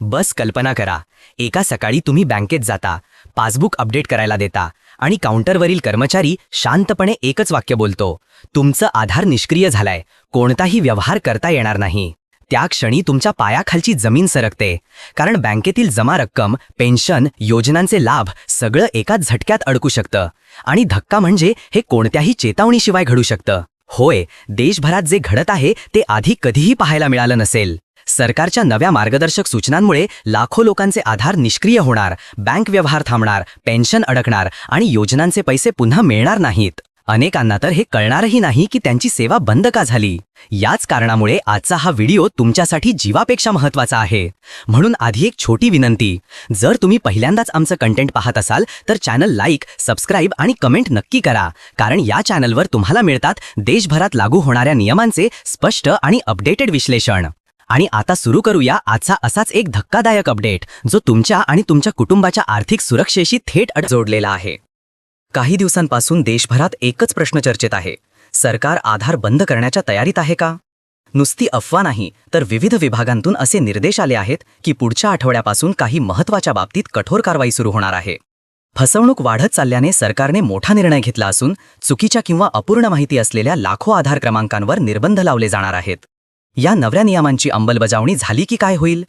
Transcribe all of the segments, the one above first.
बस कल्पना करा. एका सकाळी तुम्ही बँकेत जाता पासबुक अपडेट करायला देता आणि काउंटरवरील कर्मचारी शांतपणे एकच वाक्य बोलतो तुमचं आधार निष्क्रिय झालाय कोणताही व्यवहार करता येणार नाही. त्या क्षणी तुमच्या पायाखालची जमीन सरकते कारण बँकेतील जमा रक्कम पेन्शन योजनांचे लाभ सगळं एकाच झटक्यात अडकू शकतं आणि धक्का म्हणजे हे कोणत्याही चेतावणीशिवाय घडू शकतं. होय देशभरात जे घडत आहे ते आधी कधीही पाहायला मिळालं नसेल. सरकारच्या नव्या मार्गदर्शक सूचनांमुळे लाखो लोकांचे आधार निष्क्रिय होणार बँक व्यवहार थांबणार पेन्शन अडकणार आणि योजनांचे पैसे पुन्हा मिळणार नाहीत. अनेकांना तर हे कळणारही नाही की त्यांची सेवा बंद का झाली. याच कारणामुळे आजचा हा व्हिडिओ तुमच्यासाठी जीवापेक्षा महत्त्वाचा आहे. म्हणून आधी एक छोटी विनंती जर तुम्ही पहिल्यांदाच आमचं कंटेंट पाहत असाल तर चॅनल लाईक सबस्क्राईब आणि कमेंट नक्की करा कारण या चॅनलवर तुम्हाला मिळतात देशभरात लागू होणाऱ्या नियमांचे स्पष्ट आणि अपडेटेड विश्लेषण. आणि आता सुरू करूया आजचा असाच एक धक्कादायक अपडेट जो तुमच्या आणि तुमच्या कुटुंबाच्या आर्थिक सुरक्षेशी थेट अड जोडलेला आहे. काही दिवसांपासून देशभरात एकच प्रश्न चर्चेत आहे. सरकार आधार बंद करण्याच्या तयारीत आहे का? नुसती अफवा नाही तर विविध विभागांतून असे निर्देश आले आहेत की पुढच्या आठवड्यापासून काही महत्त्वाच्या बाबतीत कठोर कारवाई सुरू होणार आहे. फसवणूक वाढत चालल्याने सरकारने मोठा निर्णय घेतला असून चुकीच्या किंवा अपूर्ण माहिती असलेल्या लाखो आधार क्रमांकांवर निर्बंध लावले जाणार आहेत. या नव्या नियमांची अंमलबजावणी झाली की काय होईल?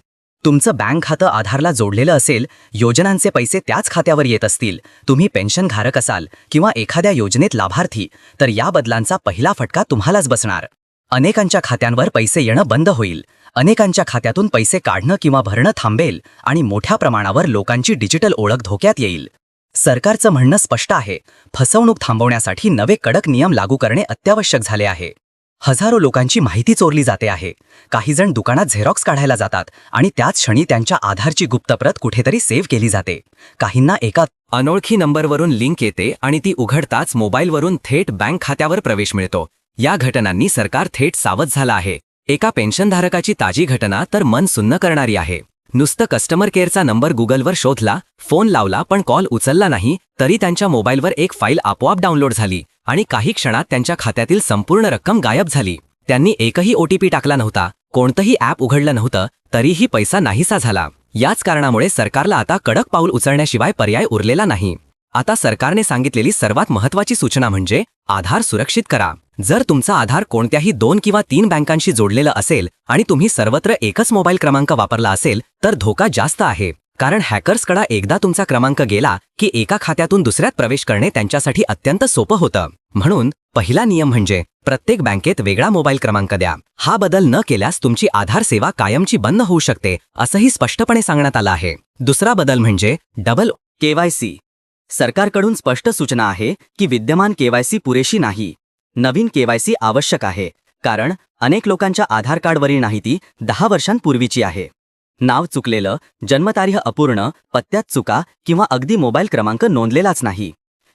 तुमचं बँक खातं आधारला जोडलेलं असेल योजनांचे पैसे त्याच खात्यावर येत असतील. तुम्ही पेन्शनधारक असाल किंवा एखाद्या योजनेत लाभार्थी तर या बदलांचा पहिला फटका तुम्हालाच बसणार. अनेकांच्या खात्यांवर पैसे येणं बंद होईल. अनेकांच्या खात्यातून पैसे काढणं किंवा भरणं थांबेल आणि मोठ्या प्रमाणावर लोकांची डिजिटल ओळख धोक्यात येईल. सरकारचं म्हणणं स्पष्ट आहे. फसवणूक थांबवण्यासाठी नवे कडक नियम लागू करणे अत्यावश्यक झाले आहे. हजारो लोकांची माहिती चोरली जाते आहे. काही जण दुकानात झेरॉक्स काढायला जातात आणि त्याच क्षणी त्यांच्या आधारची गुप्तप्रत कुठेतरी सेव्ह केली जाते. काहींना एका अनोळखी नंबरवरून लिंक येते आणि ती उघडताच मोबाईलवरून थेट बँक खात्यावर प्रवेश मिळतो. या घटनांनी सरकार थेट सावध झालं आहे. एका पेन्शनधारकाची ताजी घटना तर मन सुन्न करणारी आहे. नुसतं कस्टमर केअरचा नंबर गुगलवर शोधला फोन लावला पण कॉल उचलला नाही तरी त्यांच्या मोबाईलवर एक फाईल आपोआप डाउनलोड झाली. आणि काही क्षणात त्यांच्या खात्यातील संपूर्ण रक्कम गायब झाली. त्यांनी एकही ओटीपी टाकला नव्हता. कोणतंही ॲप उघडलं नव्हतं तरीही पैसा नाहीसा झाला. याच कारणामुळे सरकारला आता कडक पाऊल उचलण्याशिवाय पर्याय उरलेला नाही. आता सरकारने सांगितलेली सर्वात महत्वाची सूचना म्हणजे आधार सुरक्षित करा. जर तुमचा आधार कोणत्याही दोन किंवा तीन बँकांशी जोडलेलं असेल आणि तुम्ही सर्वत्र एकच मोबाईल क्रमांक वापरला असेल तर धोका जास्त आहे. कारण हॅकर्सकडा एकदा तुमचा क्रमांक गेला की एका खात्यातून दुसऱ्यात प्रवेश करणे त्यांच्यासाठी अत्यंत सोपं होतं. म्हणून पहिला नियम म्हणजे प्रत्येक बँकेत वेगळा मोबाईल क्रमांक द्या. हा बदल न केल्यास तुमची आधार सेवा कायमची बंद होऊ शकते असंही स्पष्टपणे सांगण्यात आलं आहे. दुसरा बदल म्हणजे डबल केवायसी सरकारकडून स्पष्ट सूचना आहे की विद्यमान केवायसी पुरेशी नाही. नवीन केवायसी आवश्यक आहे कारण अनेक लोकांच्या आधार कार्डवरील माहिती दहा वर्षांपूर्वीची आहे. नाव चुकलेलं जन्मतारीख अपूर्ण पत्त्यात चुका किंवा अगदी मोबाईल क्रमांक नोंदलेलाच नाही.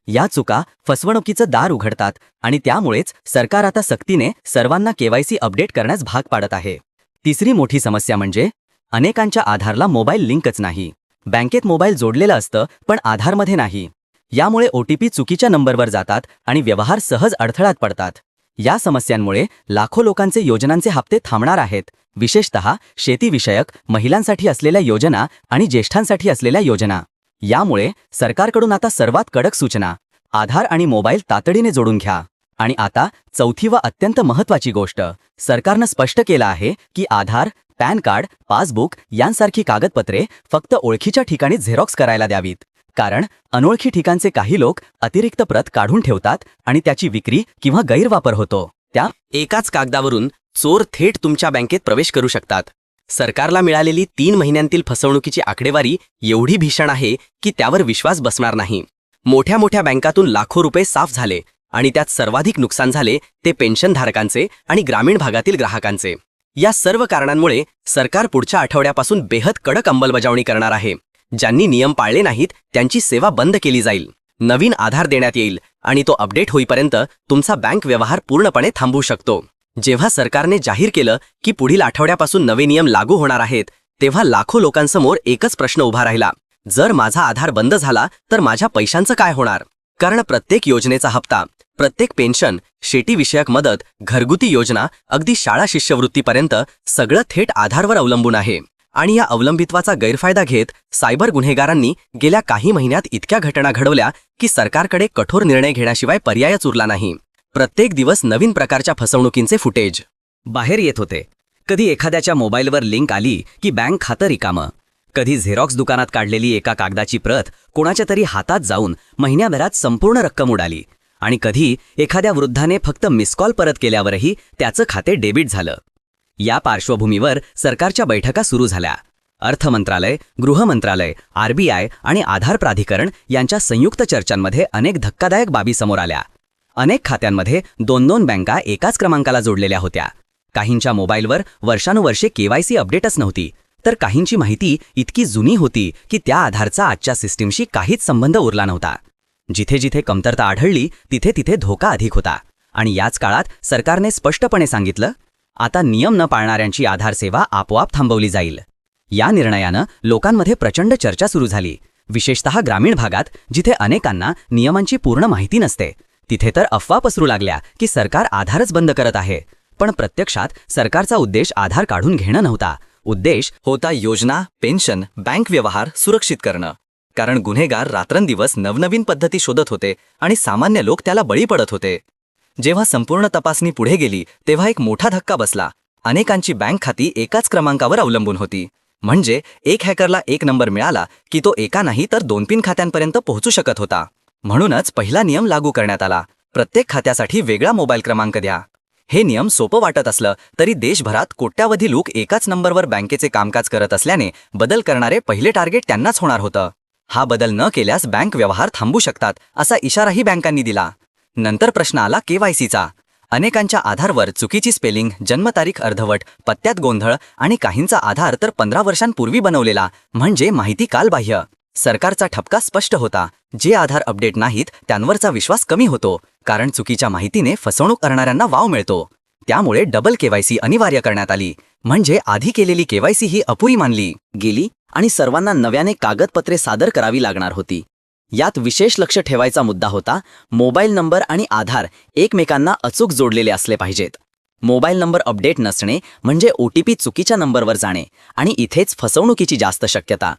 या चुका फसवणुकीचं दार उघडतात आणि त्यामुळेच सरकार आता सक्तीने सर्वांना केवायसी अपडेट करण्यास भाग पाडत आहे. तिसरी मोठी समस्या म्हणजे अनेकांच्या आधारला मोबाईल लिंकच नाही. बँकेत मोबाईल जोडलेलं असतं पण आधारमध्ये नाही. यामुळे ओटीपी चुकीच्या नंबरवर जातात आणि व्यवहार सहज अडथळ्यात पडतात. या समस्यांमुळे लाखो लोकांचे योजनांचे हप्ते थांबणार आहेत. विशेषतः शेतीविषयक महिलांसाठी असलेल्या योजना आणि ज्येष्ठांसाठी असलेल्या योजना. यामुळे सरकारकडून आता सर्वात कडक सूचना. आधार आणि मोबाईल तातडीने जोडून घ्या. आणि आता चौथी व अत्यंत महत्वाची गोष्ट. सरकारनं स्पष्ट केलं आहे की आधार पॅन कार्ड पासबुक यांसारखी कागदपत्रे फक्त ओळखीच्या ठिकाणी झेरॉक्स करायला द्यावीत. कारण अनोळखी ठिकाणचे काही लोक अतिरिक्त प्रत काढून ठेवतात आणि त्याची विक्री किंवा गैरवापर होतो. त्या एकाच कागदावरून चोर थेट तुमच्या बँकेत प्रवेश करू शकतात. सरकारला मिळालेली तीन महिन्यांतील फसवणुकीची आकडेवारी एवढी भीषण आहे की त्यावर विश्वास बसणार नाही. मोठ्या मोठ्या बँकातून लाखो रुपये साफ झाले आणि त्यात सर्वाधिक नुकसान झाले ते पेन्शनधारकांचे आणि ग्रामीण भागातील ग्राहकांचे. या सर्व कारणांमुळे सरकार पुढच्या आठवड्यापासून बेहद कडक अंमलबजावणी करणार आहे. ज्यांनी नियम पाळले नाहीत त्यांची सेवा बंद केली जाईल. नवीन आधार देण्यात येईल आणि तो अपडेट होईपर्यंत तुमचा बँक व्यवहार पूर्णपणे थांबू शकतो. जेव्हा सरकारने जाहीर केलं की पुढील आठवड्यापासून नवे नियम लागू होणार आहेत तेव्हा लाखो लोकांसमोर एकच प्रश्न उभा राहिला. जर माझा आधार बंद झाला तर माझ्या पैशांचं काय होणार? कारण प्रत्येक योजनेचा हप्ता प्रत्येक पेन्शन शेतीविषयक मदत घरगुती योजना अगदी शाळा शिष्यवृत्तीपर्यंत सगळं थेट आधारवर अवलंबून आहे. आणि या अवलंबित्वाचा गैरफायदा घेत सायबर गुन्हेगारांनी गेल्या काही महिन्यात इतक्या घटना घडवल्या की सरकारकडे कठोर निर्णय घेण्याशिवाय पर्यायच उरला नाही. प्रत्येक दिवस नवीन प्रकारच्या फसवणुकींचे फुटेज. बाहेर येत होते. कधी एखाद्याच्या मोबाईलवर लिंक आली की बँक खातं रिकामं. कधी झेरॉक्स दुकानात काढलेली एका कागदाची प्रत कोणाच्या तरी हातात जाऊन महिन्याभरात संपूर्ण रक्कम उडाली. आणि कधी एखाद्या वृद्धाने फक्त मिस कॉल परत केल्यावरही त्याचं खाते डेबिट झालं. या पार्श्वभूमीवर सरकारच्या बैठका सुरू झाल्या. अर्थ मंत्रालय गृह मंत्रालय आरबीआय आणि आधार प्राधिकरण यांच्या संयुक्त चर्चांमध्ये अनेक धक्कादायक बाबी समोर आल्या. अनेक खात्यांमध्ये दोन दोन बँका एकाच क्रमांकाला जोडलेल्या होत्या. काहींच्या मोबाईलवर वर्षानुवर्षे केवायसी अपडेटच नव्हती. तर काहींची माहिती इतकी जुनी होती की त्या आधारचा आजच्या सिस्टीमशी काहीच संबंध उरला नव्हता. जिथे जिथे कमतरता आढळली तिथे तिथे धोका अधिक होता. आणि याच काळात सरकारने स्पष्टपणे सांगितलं आता नियम न पाळणाऱ्यांची आधारसेवा आपोआप थांबवली जाईल. या निर्णयानं लोकांमध्ये प्रचंड चर्चा सुरू झाली. विशेषतः ग्रामीण भागात जिथे अनेकांना नियमांची पूर्ण माहिती नसते. तिथे तर अफवा पसरू लागल्या की सरकार आधारच बंद करत आहे. पण प्रत्यक्षात सरकारचा उद्देश आधार काढून घेणं नव्हता. उद्देश होता योजना पेन्शन बँक व्यवहार सुरक्षित करणं. कारण गुन्हेगार रात्रंदिवस नवनवीन पद्धती शोधत होते आणि सामान्य लोक त्याला बळी पडत होते. जेव्हा संपूर्ण तपासणी पुढे गेली तेव्हा एक मोठा धक्का बसला. अनेकांची बँक खाती एकाच क्रमांकावर अवलंबून होती. म्हणजे एक हॅकरला एक नंबर मिळाला की तो एका नाही तर दोन तीन खात्यांपर्यंत पोहोचू शकत होता. म्हणूनच पहिला नियम लागू करण्यात आला. प्रत्येक खात्यासाठी वेगळा मोबाईल क्रमांक द्या. हे नियम सोपं वाटत असलं तरी देशभरात कोट्यावधी लोक एकाच नंबरवर बँकेचे कामकाज करत असल्याने बदल करणारे पहिले टार्गेट त्यांनाच होणार होतं. हा बदल न केल्यास बँक व्यवहार थांबू शकतात असा इशाराही बँकांनी दिला. नंतर प्रश्न आला केवायसीचा अनेकांच्या आधारवर चुकीची स्पेलिंग जन्मतारीख अर्धवट पत्त्यात गोंधळ आणि काहींचा आधार तर पंधरा वर्षांपूर्वी बनवलेला म्हणजे माहिती कालबाह्य. सरकारचा ठपका स्पष्ट होता. जे आधार अपडेट नाहीत त्यांवरचा विश्वास कमी होतो. कारण चुकीच्या माहितीने फसवणूक करणाऱ्यांना वाव मिळतो. त्यामुळे डबल केवायसी अनिवार्य करण्यात आली. म्हणजे आधी केलेली केवायसी ही अपुरी मानली गेली आणि सर्वांना नव्याने कागदपत्रे सादर करावी लागणार होती. यात विशेष लक्ष ठेवायचा मुद्दा होता मोबाईल नंबर आणि आधार एकमेकांना अचूक जोडलेले असले पाहिजेत. मोबाईल नंबर अपडेट नसणे म्हणजे ओटीपी चुकीच्या नंबरवर जाणे आणि इथेच फसवणुकीची जास्त शक्यता.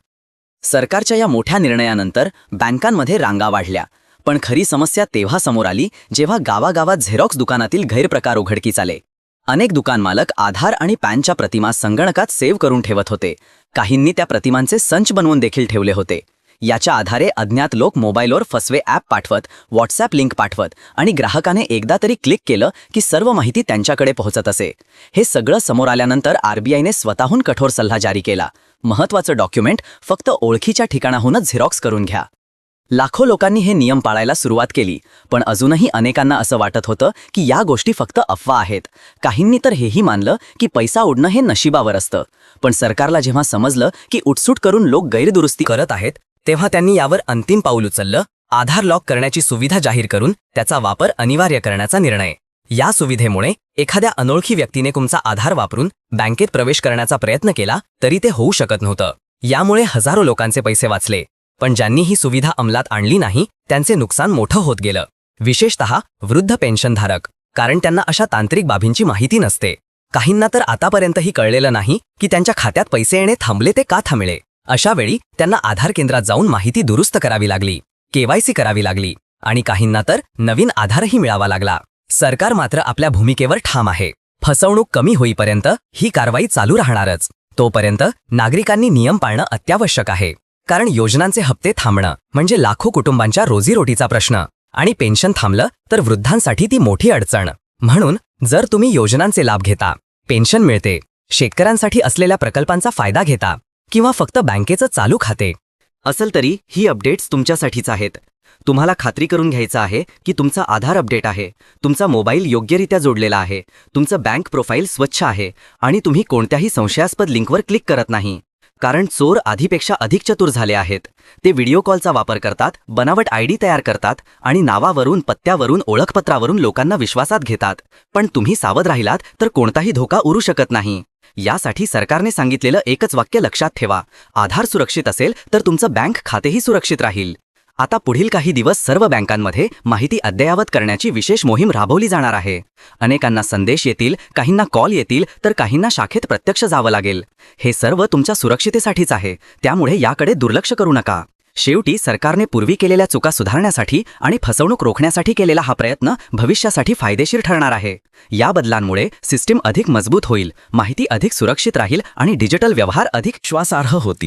सरकारच्या या मोठ्या निर्णयानंतर बँकांमध्ये रांगा वाढल्या. पण खरी समस्या तेव्हा समोर आली जेव्हा गावागावात झेरॉक्स दुकानातील गैरप्रकार उघडकीस आले. अनेक दुकान मालक आधार आणि पॅनच्या प्रतिमा संगणकात सेव्ह करून ठेवत होते. काहींनी त्या प्रतिमांचे संच बनवून देखील ठेवले होते. याच्या आधारे अज्ञात लोक मोबाईलवर फसवे ॲप पाठवत व्हॉट्सॲप लिंक पाठवत आणि ग्राहकाने एकदा तरी क्लिक केलं की सर्व माहिती त्यांच्याकडे पोहोचत असे. हे सगळं समोर आल्यानंतर आरबीआयने स्वतःहून कठोर सल्ला जारी केला. महत्वाचं डॉक्युमेंट फक्त ओळखीच्या ठिकाणाहूनच झेरॉक्स करून घ्या. लाखो लोकांनी हे नियम पाळायला सुरुवात केली पण अजूनही अनेकांना असं वाटत होतं की या गोष्टी फक्त अफवा आहेत. काहींनी तर हेही मानलं की पैसा उडणं हे नशिबावर असतं. पण सरकारला जेव्हा समजलं की उटसूट करून लोक गैरदुरुस्ती करत आहेत तेव्हा त्यांनी यावर अंतिम पाऊल उचललं आधार लॉक करण्याची सुविधा जाहीर करून त्याचा वापर अनिवार्य करण्याचा निर्णय. या सुविधेमुळे एखाद्या अनोळखी व्यक्तीने तुमचा आधार वापरून बँकेत प्रवेश करण्याचा प्रयत्न केला तरी ते होऊ शकत नव्हतं. यामुळे हजारो लोकांचे पैसे वाचले. पण ज्यांनी ही सुविधा अंमलात आणली नाही त्यांचे नुकसान मोठं होत गेलं. विशेषतः वृद्ध पेन्शनधारक कारण त्यांना अशा तांत्रिक बाबींची माहिती नसते. काहींना तर आतापर्यंतही कळलेलं नाही की त्यांच्या खात्यात पैसे येणे थांबले ते का थांबले. अशा वेळी त्यांना आधार केंद्रात जाऊन माहिती दुरुस्त करावी लागली केवायसी करावी लागली आणि काहींना तर नवीन आधारही मिळावा लागला. सरकार मात्र आपल्या भूमिकेवर ठाम आहे. फसवणूक कमी होईपर्यंत ही कारवाई चालू राहणारच. तोपर्यंत नागरिकांनी नियम पाळणं अत्यावश्यक आहे. कारण योजनांचे हप्ते थांबणं म्हणजे लाखो कुटुंबांच्या रोजीरोटीचा प्रश्न आणि पेन्शन थांबलं तर वृद्धांसाठी ती मोठी अडचण. म्हणून जर तुम्ही योजनांचे लाभ घेता पेन्शन मिळते शेतकऱ्यांसाठी असलेल्या प्रकल्पांचा फायदा घेता किंवा फक्त बँकेचं चालू खाते? असेल तरी ही अपडेट्स तुमच्यासाठीच आहेत. तुम्हाला खात्री करून घ्यायचं आहे की तुमचा आधार अपडेट आहे तुमचा मोबाईल योग्यरित्या जोडलेला आहे तुमचं बँक प्रोफाईल स्वच्छ आहे आणि तुम्ही कोणत्याही संशयास्पद लिंकवर क्लिक करत नाही. कारण चोर आधीपेक्षा अधिक चतुर झाले आहेत. ते व्हिडिओ कॉलचा वापर करतात बनावट आयडी तयार करतात आणि नावावरून पत्त्यावरून ओळखपत्रावरून लोकांना विश्वासात घेतात. पण तुम्ही सावध राहिलात तर कोणताही धोका उरू शकत नाही. यासाठी सरकारने सांगितलेलं एकच वाक्य लक्षात ठेवा. आधार सुरक्षित असेल तर तुमचं बँक खातेही सुरक्षित राहील. आता पुढील काही दिवस सर्व बँकांमध्ये माहिती अद्ययावत करण्याची विशेष मोहीम राबवली जाणार आहे. अनेकांना संदेश येतील काहींना कॉल येतील तर काहींना शाखेत प्रत्यक्ष जावं लागेल. हे सर्व तुमच्या सुरक्षितेसाठीच आहे. त्यामुळे याकडे दुर्लक्ष करू नका. शेवटी सरकारने पूर्वी केलेल्या चुका सुधारण्यासाठी आणि फसवणूक रोखण्यासाठी केलेला हा प्रयत्न भविष्यासाठी फायदेशीर ठरणार आहे. या बदलांमुळे सिस्टीम अधिक मजबूत होईल माहिती अधिक सुरक्षित राहील आणि डिजिटल व्यवहार अधिक श्वासार्ह होतील.